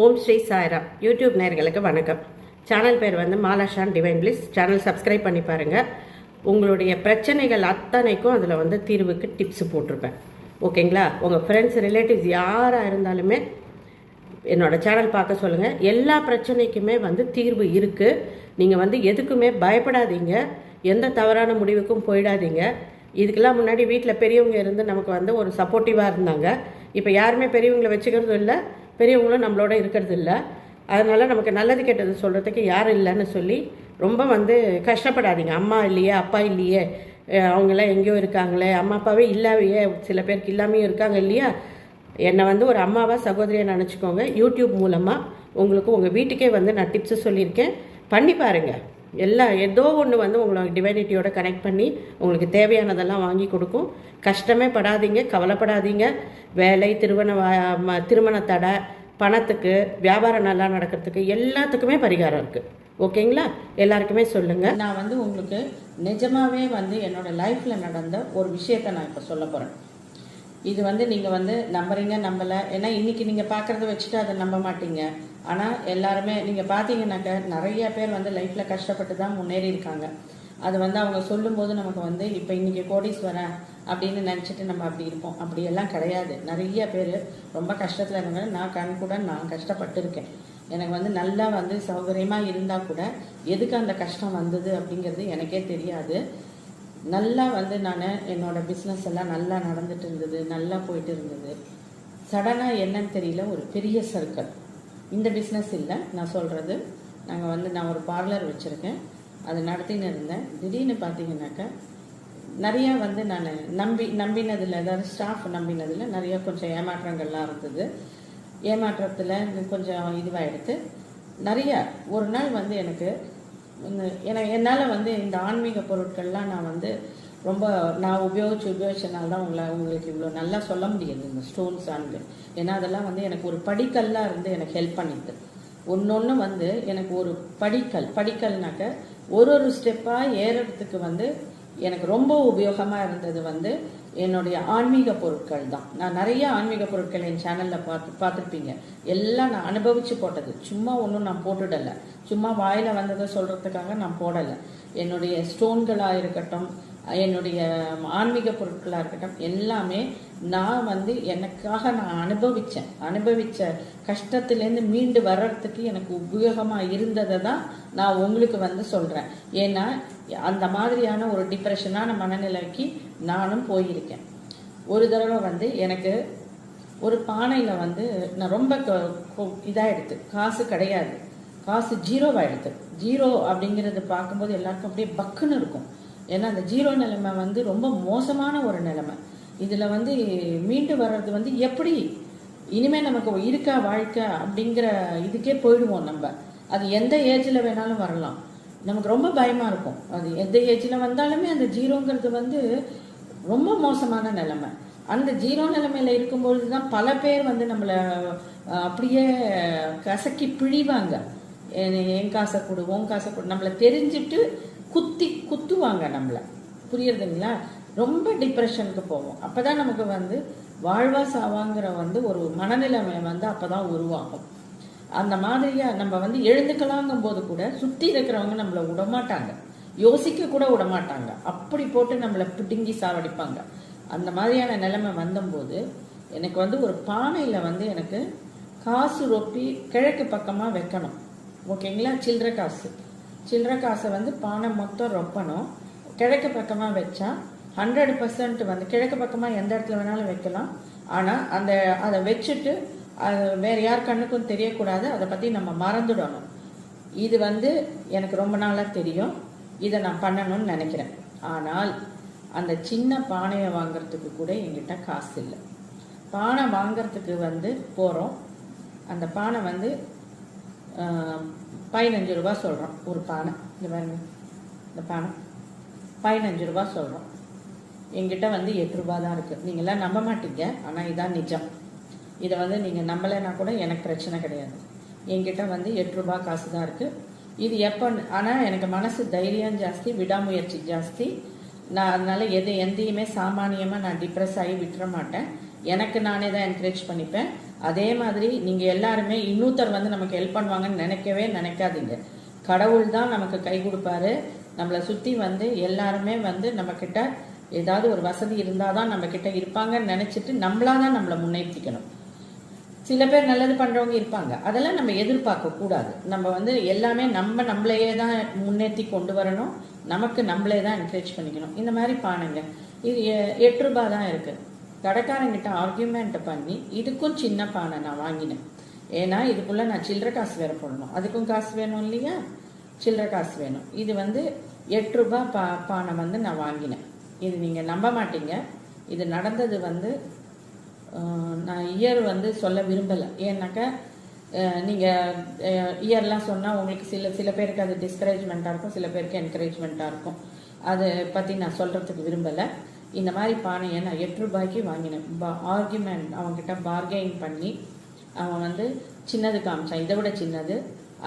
ஓம் Sri Saira YouTube நேர்களுக்கு வணக்கம். Channel பேர் வந்து Malashan divine bliss. Channel subscribe பண்ணி பாருங்கள் உங்களுடைய பிரச்சனைகள் அத்தனைக்கும் அதில் வந்து தீர்வுக்கு டிப்ஸ் போட்டிருப்பேன். ஓகேங்களா? உங்கள் ஃப்ரெண்ட்ஸ் ரிலேட்டிவ்ஸ் யாராக இருந்தாலுமே என்னோட சேனல் பார்க்க சொல்லுங்கள் எல்லா பிரச்சனைக்குமே வந்து தீர்வு இருக்குது நீங்கள் வந்து எதுக்குமே பயப்படாதீங்க. எந்த தவறான முடிவுக்கும் போயிடாதீங்க. இதுக்கெல்லாம் முன்னாடி வீட்டில் பெரியவங்க இருந்து நமக்கு வந்து ஒரு சப்போர்ட்டிவாக இருந்தாங்க. இப்போ யாருமே பெரியவங்களை வச்சுக்கிறதும் இல்லை. பெரியவங்களும் நம்மளோட இருக்கிறது இல்லை அதனால் நமக்கு நல்லது கெட்டது சொல்கிறதுக்கு யாரும் இல்லைன்னு சொல்லி ரொம்ப வந்து கஷ்டப்படாதீங்க. அம்மா இல்லையே அப்பா இல்லையே அவங்களாம் எங்கேயோ இருக்காங்களே அம்மா அப்பாவே இல்லாமையே சில பேருக்கு இல்லாமையும் இருக்காங்க இல்லையா? என்னை வந்து ஒரு அம்மாவாக சகோதரியை நினச்சிக்கோங்க. யூடியூப் மூலமாக உங்களுக்கு உங்கள் வீட்டுக்கே வந்து நான் டிப்ஸு சொல்லியிருக்கேன். பண்ணி பாருங்கள் எல்லா ஏதோ ஒன்று வந்து உங்களை டிவைனிட்டியோட கனெக்ட் பண்ணி உங்களுக்கு தேவையானதெல்லாம் வாங்கி கொடுக்கும். கஷ்டமே படாதீங்க கவலைப்படாதீங்க. வேலை திருமண வா- ம- திருமண தடை பணத்துக்கு வியாபாரம் நல்லா நடக்கிறதுக்கு எல்லாத்துக்குமே பரிகாரம் இருக்குது ஓகேங்களா? எல்லாருக்குமே சொல்லுங்கள் நான் வந்து உங்களுக்கு நிஜமாகவே வந்து என்னோட லைஃப்பில் நடந்த ஒரு விஷயத்த நான் இப்போ சொல்ல போகிறேன் இது வந்து நீங்கள் வந்து நம்புறீங்க நம்பலை. ஏன்னா இன்றைக்கி நீங்கள் பார்க்குறத வச்சுட்டு அதை நம்ப மாட்டீங்க. ஆனால் எல்லாருமே நீங்கள் பார்த்தீங்கன்னாக்க நிறைய பேர் வந்து லைஃப்பில் கஷ்டப்பட்டு தான் முன்னேறி இருக்காங்க. அது வந்து அவங்க சொல்லும்போது நமக்கு வந்து இப்போ இன்றைக்கி கோடீஸ்வரன் அப்படின்னு நினச்சிட்டு நம்ம அப்படி இருப்போம். அப்படியெல்லாம் கிடையாது. நிறைய பேர் ரொம்ப கஷ்டத்தில் இருந்தாங்க நான் கண் கூட நான் கஷ்டப்பட்டுருக்கேன் எனக்கு வந்து நல்லா வந்து சௌகரியமாக இருந்தால் கூட எதுக்கு அந்த கஷ்டம் வந்தது அப்படிங்கிறது எனக்கே தெரியாது. நல்லா வந்து நான் என்னோட பிஸ்னஸ் எல்லாம் நல்லா நடந்துட்டு இருந்தது நல்லா போயிட்டு இருந்தது. சடனாக என்னன்னு தெரியல ஒரு பெரிய சர்க்கிள் இந்த பிஸ்னஸ் இல்லை. நான் சொல்கிறது நாங்கள் வந்து நான் ஒரு பார்லர் வச்சுருக்கேன். அது நடத்தின்னு இருந்தேன். திடீர்னு பார்த்தீங்கன்னாக்கா நிறையா வந்து நான் நம்பி நம்பினதில் அதாவது ஸ்டாஃப் நம்பினதில் நிறையா கொஞ்சம் ஏமாற்றங்கள்லாம் இருந்தது. ஏமாற்றத்தில் கொஞ்சம் இதுவாகிடுது நிறையா ஒரு நாள் வந்து எனக்கு என என்னால் வந்து இந்த ஆன்மீக பொருட்கள்லாம் நான் வந்து ரொம்ப நான் உபயோகிச்சு உபயோகிச்சனால தான் உங்களை உங்களுக்கு இவ்வளோ நல்லா சொல்ல முடியுது இந்த ஸ்டோன்ஸ் ஆண்டு ஏன்னா அதெல்லாம் வந்து எனக்கு ஒரு படிக்கல்லாக இருந்து எனக்கு ஹெல்ப் பண்ணிது ஒன்று வந்து எனக்கு ஒரு படிக்கல். படிக்கல்னாக்க ஒரு ஒரு ஸ்டெப்பாக ஏறுறதுக்கு வந்து எனக்கு ரொம்ப உபயோகமாக இருந்தது வந்து என்னுடைய ஆன்மீக பொருட்கள் தான். நான் நிறைய ஆன்மீக பொருட்கள் என் சேனலில் பார்த்து பார்த்துருப்பீங்க எல்லாம் நான் அனுபவித்து போட்டது. சும்மா ஒன்றும் நான் போட்டுடலை. சும்மா வாயில் வந்ததை சொல்கிறதுக்காக நான் போடலை. என்னுடைய ஸ்டோன்களாக இருக்கட்டும் என்னுடைய ஆன்மீக பொருட்களாக இருக்கட்டும் எல்லாமே நான் வந்து எனக்காக நான் அனுபவித்தேன் அனுபவித்த கஷ்டத்துலேருந்து மீண்டு வர்றதுக்கு எனக்கு உபயோகமாக இருந்ததை தான் நான் உங்களுக்கு வந்து சொல்கிறேன் ஏன்னா அந்த மாதிரியான ஒரு டிப்ரெஷனான மனநிலைக்கு நானும் போயிருக்கேன். ஒரு தடவை வந்து எனக்கு ஒரு பானையில் வந்து நான் ரொம்ப இதாகிடுது காசு கிடையாது. காசு ஜீரோவாக எடுத்து ஜீரோ அப்படிங்கிறது பார்க்கும்போது எல்லாருக்கும் அப்படியே பக்குன்னு இருக்கும். ஏன்னா அந்த ஜீரோ நிலைமை வந்து ரொம்ப மோசமான ஒரு நிலைமை. இதில் வந்து மீண்டு வர்றது வந்து எப்படி? இனிமேல் நமக்கு இருக்கா வாழ்க்கை அப்படிங்கிற இதுக்கே போயிடுவோம் நம்ம. அது எந்த ஏஜில் வேணாலும் வரலாம். நமக்கு ரொம்ப பயமாக இருக்கும். அது எந்த ஏஜில் வந்தாலுமே அந்த ஜீரோங்கிறது வந்து ரொம்ப மோசமான நிலைமை. அந்த ஜீரோ நிலைமையில் இருக்கும்பொழுது தான் பல பேர் வந்து நம்மளை அப்படியே கசக்கி பிழிவாங்க. என் காசை கொடு உன் காசை கொடு. நம்மளை தெரிஞ்சுட்டு குத்தி குத்துவாங்க நம்மளை. புரியுறதுங்களா? ரொம்ப டிப்ரெஷனுக்கு போவோம். அப்போ தான் நமக்கு வந்து வாழ்வா சாவாங்கிற வந்து ஒரு மனநிலைமை வந்து அப்போ தான் உருவாகும். அந்த மாதிரியாக நம்ம வந்து எழுந்துக்கலாங்கும் போது கூட சுற்றி இருக்கிறவங்க நம்மளை விடமாட்டாங்க. யோசிக்க கூட விடமாட்டாங்க. அப்படி போட்டு நம்மளை பிடுங்கி சாவடிப்பாங்க. அந்த மாதிரியான நிலைமை வந்தபோது எனக்கு வந்து ஒரு பானையில் வந்து எனக்கு காசு ரொப்பி கிழக்கு பக்கமாக வைக்கணும். ஓகேங்களா? சில்லற காசு. சில்லற காசை வந்து பானை மொத்தம் ரொப்பணும். கிழக்கு பக்கமாக வச்சா ஹண்ட்ரட் பர்சன்ட் வந்து கிழக்கு பக்கமாக எந்த இடத்துல வேணாலும் வைக்கலாம். ஆனால் அந்த அதை வச்சுட்டு அது வேறு யார் கண்ணுக்கும் தெரியக்கூடாது. அதை பற்றி நம்ம மறந்துடணும். இது வந்து எனக்கு ரொம்ப நாளாக தெரியும். இதை நான் பண்ணணும்னு நினைக்கிறேன். ஆனால் அந்த சின்ன பானையை வாங்குறதுக்கு கூட எங்கிட்ட காசு இல்லை. பானை வாங்குறதுக்கு வந்து போகிறோம் அந்த பானை வந்து பதினஞ்சு ரூபா சொல்கிறோம் ஒரு பானை. இந்த மாதிரி இந்த பானை. பதினஞ்சு ரூபா சொல்கிறோம் என்கிட்ட வந்து எட்டு ரூபா தான் இருக்குது நீங்களாம் நம்ப மாட்டீங்க. ஆனால் இதான் நிஜம். இதை வந்து நீங்கள் நம்பலைன்னா கூட எனக்கு பிரச்சனை கிடையாது. என்கிட்ட வந்து எட்டு ரூபா காசு தான் இருக்குது இது எப்போ ஆனால் எனக்கு மனசு தைரியம் ஜாஸ்தி விடாமுயற்சி ஜாஸ்தி. நான் அதனால் எது எந்தையுமே சாமானியமாக நான் டிப்ரெஸ் ஆகி விட்டுற மாட்டேன். எனக்கு நானே தான் என்கரேஜ் பண்ணிப்பேன். அதே மாதிரி நீங்கள் எல்லாருமே இன்னொருத்தர் வந்து நமக்கு ஹெல்ப் பண்ணுவாங்கன்னு நினைக்கவே நினைக்காதீங்க. கடவுள் தான் நமக்கு கை கொடுப்பாரு. நம்மளை சுற்றி வந்து எல்லாருமே வந்து நம்மக்கிட்ட ஏதாவது ஒரு வசதி இருந்தால் தான் நம்மக்கிட்ட இருப்பாங்கன்னு நினச்சிட்டு நம்மளா தான் நம்மளை முன்னேற்றிக்கணும். சில பேர் நல்லது பண்ணுறவங்க இருப்பாங்க. அதெல்லாம் நம்ம எதிர்பார்க்கக்கூடாது நம்ம வந்து எல்லாமே நம்ம நம்மளையே தான் முன்னேற்றி கொண்டு வரணும். நமக்கு நம்மளே தான் என்கரேஜ் பண்ணிக்கணும். இந்த மாதிரி பானுங்க இது எ- எட்டு ரூபா தான் இருக்குது கடைக்காரங்கிட்ட ஆர்கியூமெண்ட் பண்ணி இதுக்கும் சின்ன பானை நான் வாங்கினேன். ஏன்னா இதுக்குள்ள நான் சில்லற காசு வேற போடணும். அதுக்கும் காசு வேணும் இல்லையா? சில்லற காசு வேணும். இது வந்து எட்டு ரூபாய் பா பானை வந்து நான் வாங்கினேன். இது நீங்கள் நம்ப மாட்டீங்க. இது நடந்தது வந்து நான் இயர் வந்து சொல்ல விரும்பலை. ஏன்னாக்கா நீங்கள் இயர்லாம் சொன்னால் உங்களுக்கு சில சில பேருக்கு அது டிஸ்கரேஜ்மெண்ட்டாக இருக்கும் சில பேருக்கு என்கரேஜ்மெண்ட்டாக இருக்கும். அதை பற்றி நான் சொல்கிறதுக்கு விரும்பலை. இந்த மாதிரி பானையை நான் எட்டு ரூபாய்க்கு வாங்கினேன். பா ஆர்குமெண்ட் அவங்ககிட்ட பார்கெயின் பண்ணி அவன் வந்து சின்னது காமிச்சான். இதை விட சின்னது.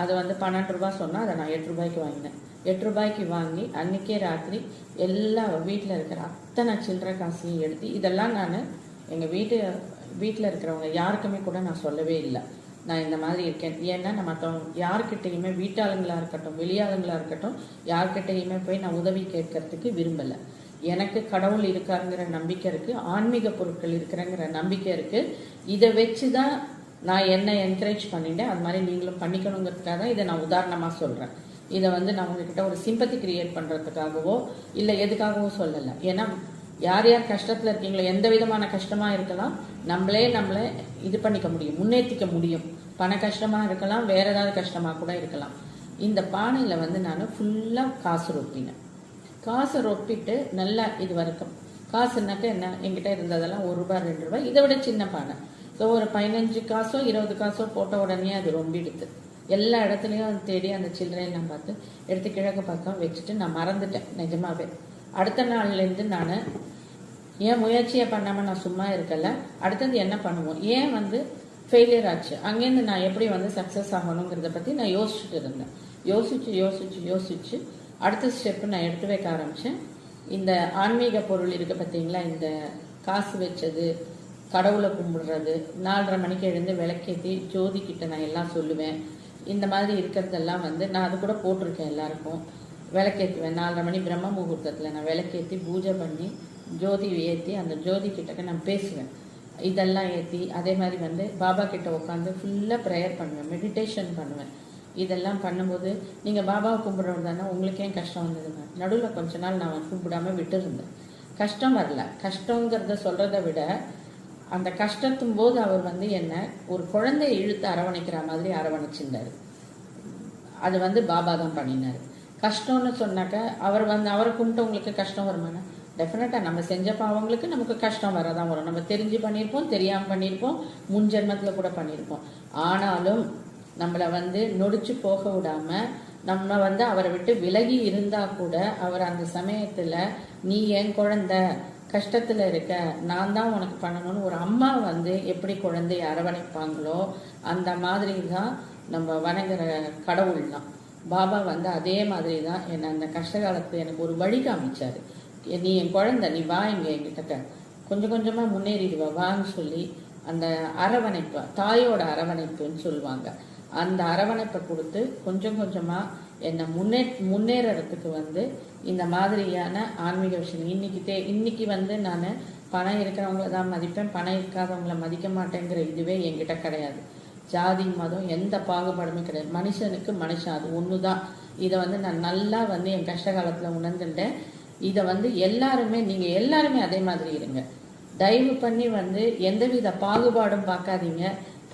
அது வந்து பன்னெண்டு ரூபாய் சொன்னால் அதை நான் எட்டு ரூபாய்க்கு வாங்கினேன். எட்டு ரூபாய்க்கு வாங்கி அன்றைக்கே ராத்திரி எல்லா வீட்டில் இருக்கிற அத்தனை சில்லற காசையும் எடுத்து இதெல்லாம் நான் எங்கள் வீட்டு வீட்டில் இருக்கிறவங்க யாருக்குமே கூட நான் சொல்லவே இல்லை. நான் இந்த மாதிரி இருக்கேன். ஏன்னா நான் மற்றவங்க யார்கிட்டயுமே வீட்டாளுங்களாக இருக்கட்டும் வெளியாளுங்களாக இருக்கட்டும் யார்கிட்டயுமே போய் நான் உதவி கேட்கறதுக்கு விரும்பலை. எனக்கு கடவுள் இருக்காருங்கிற நம்பிக்கை இருக்குது ஆன்மீக பொருட்கள் இருக்கிறங்கிற நம்பிக்கை இருக்குது இதை வச்சு தான் நான் என்ன என்கரேஜ் பண்ணிட்டேன். அது மாதிரி நீங்களும் பண்ணிக்கணுங்கிறதுக்காக தான் இதை நான் உதாரணமாக சொல்கிறேன் இதை வந்து நான் உங்ககிட்ட ஒரு சிம்பத்தி கிரியேட் பண்ணுறதுக்காகவோ இல்லை எதுக்காகவோ சொல்லலை. ஏன்னா யார் யார் கஷ்டத்தில் இருக்கீங்களோ எந்த விதமான கஷ்டமாக இருக்கலாம் நம்மளே நம்மளை இது பண்ணிக்க முடியும் முன்னேற்றிக்க முடியும். பண கஷ்டமாக இருக்கலாம் வேறு ஏதாவது கஷ்டமாக கூட இருக்கலாம். இந்த பானையில் வந்து நான் ஃபுல்லாக காசு ரொப்பினேன். காசை ரொப்பிட்டு நல்லா இது வரைக்கும். காசுனாக்கா என்ன? என்கிட்ட இருந்ததெல்லாம் ஒரு ரூபாய் ரெண்டு ரூபாய். இதை விட சின்ன பானை. ஸோ ஒரு பதினஞ்சு காசோ இருபது காசோ போட்ட உடனே அது ரொம்பிடுது. எல்லா இடத்துலையும் தேடி அந்த சில்லறையெல்லாம் பார்த்து எடுத்து கிழக்கு பக்கம் வச்சுட்டு நான் மறந்துட்டேன் நிஜமாவே. அடுத்த நாள்லேருந்து நான் ஏன் முயற்சியை பண்ணாமல் நான் சும்மா இருக்கல? அடுத்தது என்ன பண்ணுவோம்? ஏன் வந்து ஃபெயிலியர் ஆச்சு? அங்கேருந்து நான் எப்படி வந்து சக்ஸஸ் ஆகணுங்கிறத பற்றி நான் யோசிச்சுட்டு இருந்தேன். யோசிச்சு யோசிச்சு யோசிச்சு அடுத்த ஸ்டெப்பு நான் எடுத்து வைக்க ஆரம்பித்தேன் இந்த ஆன்மீக பொருள் இருக்குது பார்த்தீங்களா இந்த காசு வச்சது கடவுளை கும்பிடுறது நாலரை மணிக்கு எழுந்து விளக்கேற்றி ஜோதி நான் எல்லாம் சொல்லுவேன். இந்த மாதிரி இருக்கிறதெல்லாம் வந்து நான் அது கூட போட்டிருக்கேன் எல்லாருக்கும். விளக்கேற்றுவேன் நாலரை மணி பிரம்ம முகூர்த்தத்தில் நான் விளக்கேற்றி பூஜை பண்ணி ஜோதி ஏற்றி அந்த ஜோதி கிட்டக்க நான் பேசுவேன். இதெல்லாம் ஏற்றி அதே மாதிரி வந்து பாபா கிட்ட உட்காந்து ஃபுல்லாக ப்ரேயர் பண்ணுவேன் மெடிடேஷன் பண்ணுவேன். இதெல்லாம் பண்ணும்போது நீங்கள் பாபாவை கும்பிட்றவர் தானே உங்களுக்கு ஏன் கஷ்டம் வந்ததுங்க நடுவில் கொஞ்ச நாள் நான் கும்பிடாம விட்டுருந்தேன். கஷ்டம் வரல. கஷ்டங்கிறத சொல்கிறத விட அந்த கஷ்டத்தும் போது அவர் வந்து என்ன ஒரு குழந்தையை இழுத்து அரவணைக்கிற மாதிரி அரவணைச்சிருந்தாரு. அது வந்து பாபா தான் பண்ணினார். கஷ்டம்னு சொன்னாக்க அவர் வந்து அவரை கும்பிட்டவங்களுக்கு கஷ்டம் வருமானா டெஃபினட்டாக நம்ம செஞ்ச பாவங்களுக்கு நமக்கு கஷ்டம் வரதான் வரும். நம்ம தெரிஞ்சு பண்ணியிருப்போம் தெரியாமல் பண்ணியிருப்போம் முன் ஜென்மத்தில் கூட பண்ணியிருப்போம். ஆனாலும் நம்மளை வந்து நொடிச்சு போக விடாம நம்ம வந்து அவரை விட்டு விலகி இருந்தா கூட அவர் அந்த சமயத்துல நீ என் குழந்த? கஷ்டத்துல இருக்க. நான் தான் உனக்கு பண்ணணும்னு ஒரு அம்மா வந்து எப்படி குழந்தைய அரவணைப்பாங்களோ அந்த மாதிரி தான் நம்ம வணங்குற கடவுள் தான். பாபா வந்து அதே மாதிரி தான் என்னை அந்த கஷ்ட காலத்துல எனக்கு ஒரு வழி காமிச்சாரு. நீ என் குழந்த நீ வா இங்க என்கிட்ட கொஞ்சம் கொஞ்சமா முன்னேறிடுவா வான்னு சொல்லி அந்த அரவணைப்பு தாயோட அரவணைப்புன்னு சொல்லுவாங்க. அந்த அரவணைப்பை கொடுத்து கொஞ்சம் கொஞ்சமாக என்னை முன்னே முன்னேறத்துக்கு வந்து இந்த மாதிரியான ஆன்மீக விஷயம். இன்னைக்கு தே இன்னைக்கு வந்து நான் பணம் இருக்கிறவங்கள தான் மதிப்பேன். பணம் இருக்காதவங்கள மதிக்க மாட்டேங்கிற இதுவே என்கிட்ட கிடையாது. ஜாதி மதம் எந்த பாகுபாடுமே கிடையாது. மனுஷனுக்கு மனுஷன் அது ஒன்று தான் இதை வந்து நான் நல்லா வந்து என் கஷ்ட காலத்தில் உணர்ந்துட்டேன். இதை வந்து எல்லாருமே நீங்கள் எல்லாருமே அதே மாதிரி இருங்க. தயவு பண்ணி வந்து எந்தவித பாகுபாடும் பார்க்காதீங்க.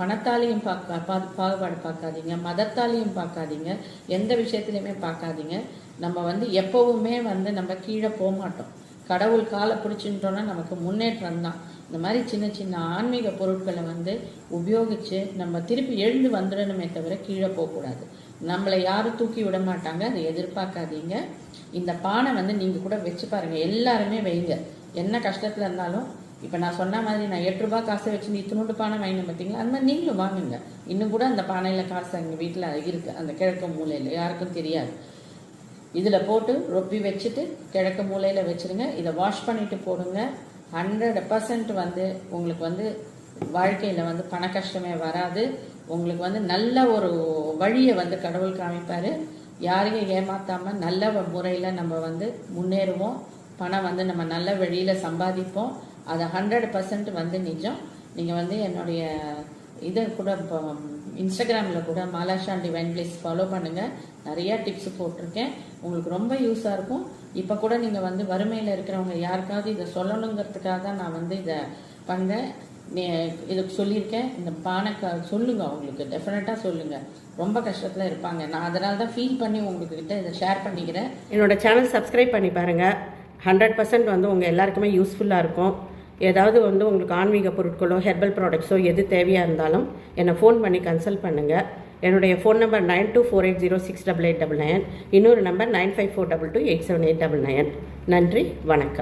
பணத்தாலையும் பார்க்க பா- பாகுபாடு பார்க்காதீங்க மதத்தாலையும் பார்க்காதீங்க எந்த விஷயத்துலையுமே பார்க்காதீங்க நம்ம வந்து எப்பவுமே வந்து நம்ம கீழே போக மாட்டோம் கடவுள் காலை பிடிச்சிட்டோன்னா நமக்கு முன்னேற்றம் தான். இந்த மாதிரி சின்ன சின்ன ஆன்மீக பொருட்களை வந்து உபயோகித்து நம்ம திருப்பி எழுந்து வந்துடணுமே தவிர கீழே போகக்கூடாது. நம்மளை யாரும் தூக்கி விட மாட்டாங்க அதை எதிர்பார்க்காதீங்க. இந்த பானை வந்து நீங்கள் கூட வச்சு பாருங்கள் எல்லாருமே வைங்க. என்ன கஷ்டத்தில் இருந்தாலும் இப்போ நான் சொன்ன மாதிரி நான் எட்டு ரூபாய் காசை வச்சு நீ இத்தினோண்டு பானை வாங்கினேன் பார்த்தீங்களா அந்த மாதிரி நீங்களும் வாங்குங்க. இன்னும் கூட அந்த பானையில் காசு எங்கள் வீட்டில் இருக்குது அந்த கிழக்கு மூலையில். யாருக்கும் தெரியாது. இதில் போட்டு ரொப்பி வச்சுட்டு கிழக்கு மூலையில் வச்சிருங்க. இதை வாஷ் பண்ணிவிட்டு போடுங்க. ஹண்ட்ரட் பர்சன்ட் வந்து உங்களுக்கு வந்து வாழ்க்கையில் வந்து பண கஷ்டமே வராது. உங்களுக்கு வந்து நல்ல ஒரு வழியை வந்து கடவுள் காமிப்பார். யாரையும் ஏமாற்றாமல் நல்ல முறையில் நம்ம வந்து முன்னேறுவோம். பணம் வந்து நம்ம நல்ல வழியில் சம்பாதிப்போம். அது ஹண்ட்ரட் பர்சன்ட் வந்து நிஜம். நீங்கள் வந்து என்னுடைய இதை கூட இப்போ இன்ஸ்டாகிராமில் கூட மாலாஷாண்டி டிவைன் பிளேஸ் ஃபாலோ பண்ணுங்கள் நிறையா டிப்ஸ் போட்டிருக்கேன். உங்களுக்கு ரொம்ப யூஸாக இருக்கும். இப்போ கூட நீங்கள் வந்து வறுமையில் இருக்கிறவங்க யாருக்காவது இதை சொல்லணுங்கிறதுக்காக தான் நான் வந்து இதை பண்ணேன். நீ இதுக்கு சொல்லியிருக்கேன். இந்த பானை சொல்லுங்கள் அவங்களுக்கு. டெஃபினட்டாக சொல்லுங்கள் ரொம்ப கஷ்டத்தில் இருப்பாங்க. நான் அதனால தான் ஃபீல் பண்ணி உங்ககிட்ட இதை ஷேர் பண்ணிக்கிறேன். என்னோட சேனல் சப்ஸ்கிரைப் பண்ணி பாருங்கள் ஹண்ட்ரட் பர்சன்ட் வந்து உங்கள் எல்லாருக்குமே யூஸ்ஃபுல்லாக இருக்கும். ஏதாவது வந்து உங்களுக்கு ஆன்மீக பொருட்களோ ஹெர்பல் ப்ராடக்ட்ஸோ எது தேவையாக இருந்தாலும் என்னை ஃபோன் பண்ணி கன்சல்ட் பண்ணுங்கள் என்னுடைய phone number nine two four eight zero six double eight double nine இன்னொரு number nine five four double two eight seven eight double nine நன்றி வணக்கம்.